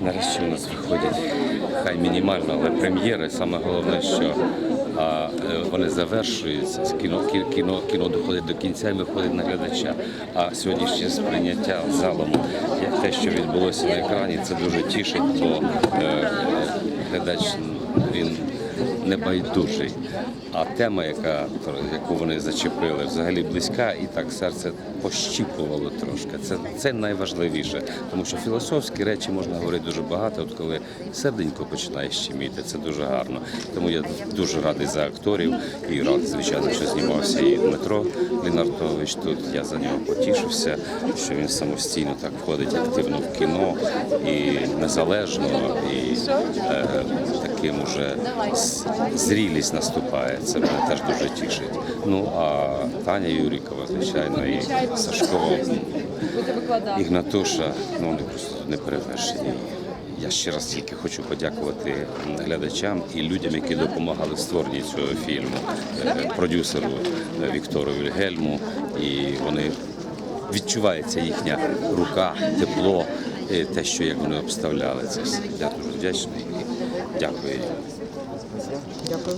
Нарешті у нас виходять хай мінімально, але прем'єри. Саме головне, що а, е, вони завершуються. Кіно, кі- кіно, кіно доходить до кінця і виходить на глядача. А сьогоднішнє сприйняття залом, як те, що відбулося на екрані, це дуже тішить, бо е, глядач він не байдужий. А тема, яка, яку вони зачепили, взагалі близька, і так серце пощіпувало трошки. Це, це найважливіше, тому що філософські речі можна говорити дуже багато. От коли серденько починає щеміти, це дуже гарно. Тому я дуже радий за акторів і радий, звичайно, що знімався і Дмитро Лінартович тут. Я за нього потішився, що він самостійно так входить активно в кіно і незалежно, і е, таким уже зрілість наступає. Це мене теж дуже тішить. Ну а Таня Юрікова, звичайно, і Сашко Ігнатуша, ну вони просто не перевершені. Я ще раз тільки хочу подякувати глядачам і людям, які допомагали в створенні цього фільму, Е, продюсеру е, Віктору Вільгельму. І вони відчувається їхня рука, тепло, е, те, що як вони обставляли це все. Я дуже вдячний дякую. Дякую.